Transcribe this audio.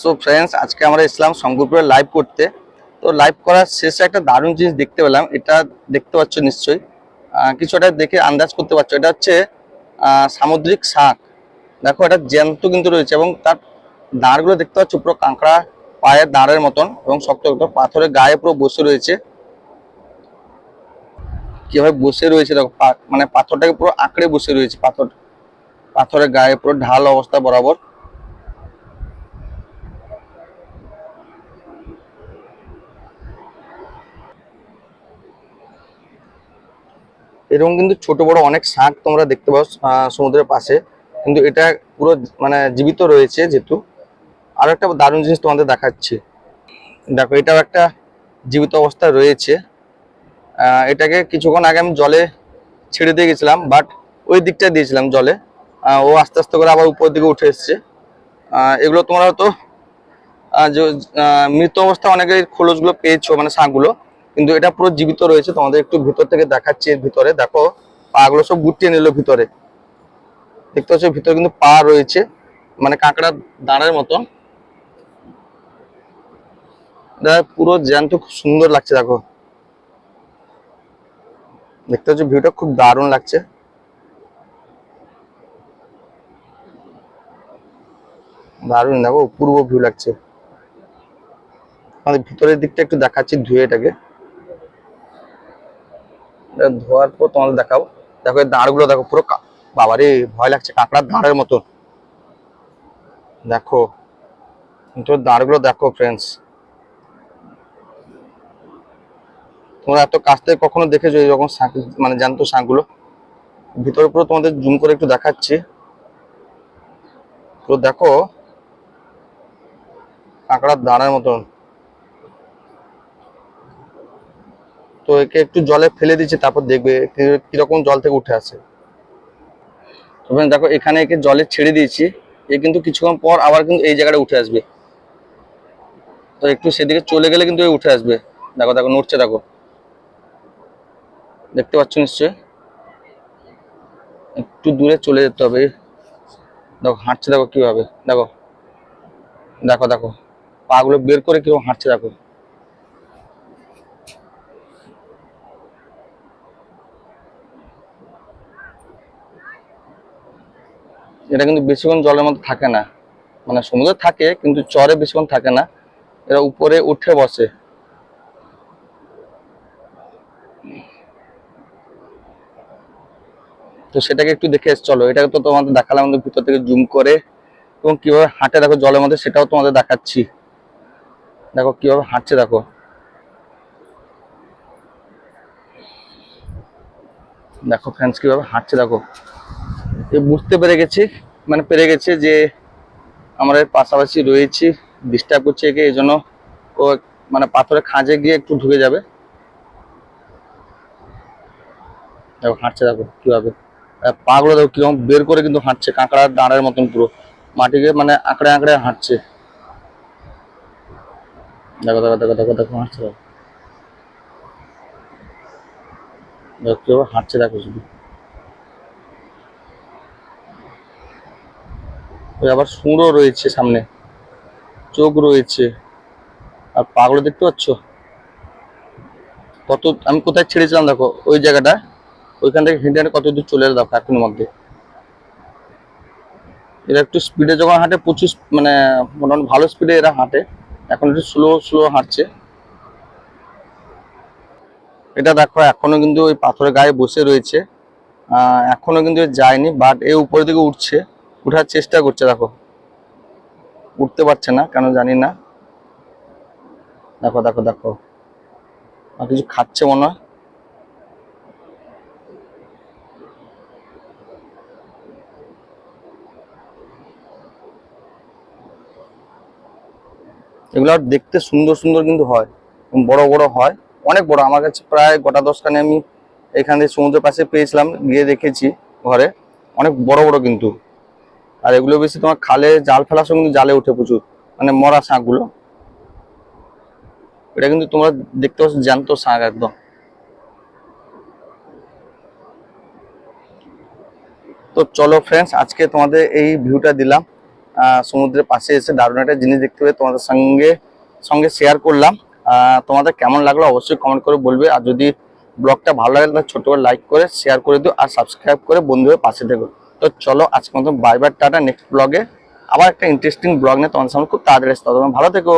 So friends আজকে আমরা ইসলাম শঙ্করপুরে live করতে। তো লাইভ করার শেষে একটা দারুণ জিনিস দেখতে পেলাম। এটা দেখতে পাচ্ছ নিশ্চয়ই। কিছুটা দেখে আন্দাজ করতে পারছ। এটা হচ্ছে সামুদ্রিক শাক। দেখো, এটা জ্যান্ত কিন্তু রয়েছে এবং তার দাঁড়গুলো দেখতে পাচ্ছ, পুরো কাঁকড়া পায়ের দাঁড়ের মতন এবং শক্ত শক্ত। পাথরের গায়ে পুরো বসে রয়েছে। কীভাবে বসে রয়েছে, দেখো মানে পাথরটাকে পুরো আঁকড়ে বসে রয়েছে পাথর পাথরের গায়ে পুরো ঢাল অবস্থা বরাবর। এরকম কিন্তু ছোট বড় অনেক শাক তোমরা দেখতে পাও সমুদ্রের পাশে। কিন্তু এটা পুরো মানে জীবিত রয়েছে যেহেতু। আর একটা দারুণ জিনিস তোমাদের দেখাচ্ছি। দেখো, এটাও একটা জীবিত অবস্থায় রয়েছে। এটাকে কিছুক্ষণ আগে আমি জলে ছেড়ে দিয়ে গেছিলাম, বাট ওই দিকটা দিয়েছিলাম জলে। ও আস্তে আস্তে করে আবার উপর দিকে উঠে এসছে। এগুলো তোমরা তো মৃত অবস্থা অনেকের খোলসগুলো পেয়েছ মানে শাকগুলো। কিন্তু এটা পুরো জীবিত রয়েছে, তোমাদের একটু ভিতর থেকে দেখাচ্ছি ভিতরে। দেখো, পাগুলো সব গুটিয়ে নিল ভিতরে। দেখতে পাচ্ছ, ভিতরে কিন্তু পা রয়েছে মানে কাঁকড়া দাঁড়ের এটা পুরো জ্যান্ত, খুব সুন্দর লাগছে, দেখো। দেখতে পাচ্ছ, ভিউটা খুব দারুণ লাগছে। দারুণ, দেখো অপূর্ব ভিউ লাগছে। ভিতরের দিকটা একটু দেখাচ্ছি ধুয়ে এটাকে। এটা ধোয়ার পর তোমাদের দেখাবো। দেখো এর দাঁড়গুলো দেখো পুরো বাবারে, ভয় লাগছে, কাঁকড়ার দাঁড়ের মতন। দেখো, কিন্তু দাঁড়গুলো দেখো ফ্রেন্ডস তোমরা এত কাছ থেকে কখনো দেখেছ এরকম মানে জ্যান্ত শাঁখগুলো ভিতরে পুরো তোমাদের জুম করে একটু দেখাচ্ছি। পুরো দেখো, কাঁকড়ার দাঁড়ের মতন। তো একে একটু জলে ফেলে দিচ্ছি, তারপর দেখবে কীরকম জল থেকে উঠে আসে। দেখো, এখানে একে জলে ছেড়ে দিয়েছি, এ কিন্তু কিছুক্ষণ পর আবার কিন্তু এই জায়গাটা উঠে আসবে। তো একটু সেদিকে চলে গেলে কিন্তু উঠে আসবে। দেখো দেখো, নড়ছে, দেখো। দেখতে পাচ্ছ নিশ্চয়ই? একটু দূরে চলে যেতে হবে। দেখো, হাঁটছে, দেখো, কীভাবে। দেখো। দেখো দেখো। পাগুলো বের করে কীভাবে হাঁটছে, দেখো। এটা কিন্তু বেশিক্ষণ জলের মধ্যে থাকে না। মানে সমুদ্রে থাকে, কিন্তু চরে বেশিক্ষণ থাকে না। এরা উপরে উঠে বসে। তো সেটাকে একটু দেখে চলো। এটাকে তো তোমাদের দেখালাম, আমাদের ভিতর থেকে জুম করে। এবং কীভাবে হাঁটে দেখো জলের মধ্যে, সেটাও তোমাদের দেখাচ্ছি। দেখো, কীভাবে হাঁটছে দেখো। দেখো ফ্রেন্ডস কীভাবে হাঁটছে দেখো। বুঝতে পেরে গেছি মানে পেরে গেছে যে আমরা পাশাপাশি রয়েছি ডিস্টার্ব করছে একে, এই জন্য ও মানে পাথরের খাঁজে গিয়ে একটু ঢুকে যাবে। দেখো হাঁটছে দেখো কীভাবে। পাগুলো দেখো কীরকম বের করে কিন্তু হাঁটছে, কাঁকড়ার দাঁড়ের মতন পুরো। মাটিকে মানে আঁকড়ে আঁকড়ে হাঁটছে। দেখো দেখো দেখো দেখো দেখো, হাঁটছে দেখো। দেখো কীভাবে হাঁটছে দেখো শুধু। আবার সুঁড়ও রয়েছে সামনে। চোখ রয়েছে। আর পাগুলো দেখতে পাচ্ছ? কত, আমি কোথায় ছেড়েছিলাম দেখো, ওই জায়গাটা। ওইখান থেকে হেঁটে হেঁটে কত দূর চলে এলো দেখো এখনের মধ্যে এরা একটু স্পিডে যখন হাঁটে, প্রচুর মানে মোটামুটি ভালো স্পিডে এরা হাঁটে। এখন একটু স্লো স্লো হাঁটছে। এটা দেখো এখনও কিন্তু ওই পাথরের গায়ে বসে রয়েছে। এখনও কিন্তু যায়নি বাট এ উপরের দিকে উঠছে। উঠার চেষ্টা করছে, দেখো। উঠতে পারছে না, কেন জানি না। দেখো দেখো দেখো। আর কিছু খাচ্ছে মনে হয়। এগুলো দেখতে সুন্দর সুন্দর কিন্তু হয়। বড় বড় হয়। অনেক বড়। আমার কাছে প্রায় গোটা দশখানে আমি এখান থেকে সমুদ্রের পাশে পেয়েছিলাম, গিয়ে দেখেছি ঘরে। অনেক বড় বড় কিন্তু। আর এগুলো বেশি তোমার খালে জাল ফেলার সময় কিন্তু জালে উঠে প্রচুর মানে মরা শাঁখগুলো এটা কিন্তু তোমরা দেখতে পাচ্ছ, জ্যান্ত শাঁখ একদম। তো চলো ফ্রেন্ডস আজকে তোমাদের এই ভিউটা দিলাম। সমুদ্রের পাশে এসে দারুণ একটা জিনিস দেখতে পেয়ে তোমাদের সঙ্গে সঙ্গে শেয়ার করলাম। তোমাদের কেমন লাগল অবশ্যই কমেন্ট করে বলবে। আর যদি ব্লগটা ভালো লাগে, তাহলে ছোট করে লাইক করে শেয়ার করে দিও। আর সাবস্ক্রাইব করে বন্ধুদের পাশে থেকো। তো চলো আজকে মতো বাইবার বাই টাটা নেক্সট ব্লগে আবার একটা ইন্টারেস্টিং ব্লগ নিয়ে তোমাদের সামনে খুব তাড়াতাড়ি আসতে হবে। ভালো থেকো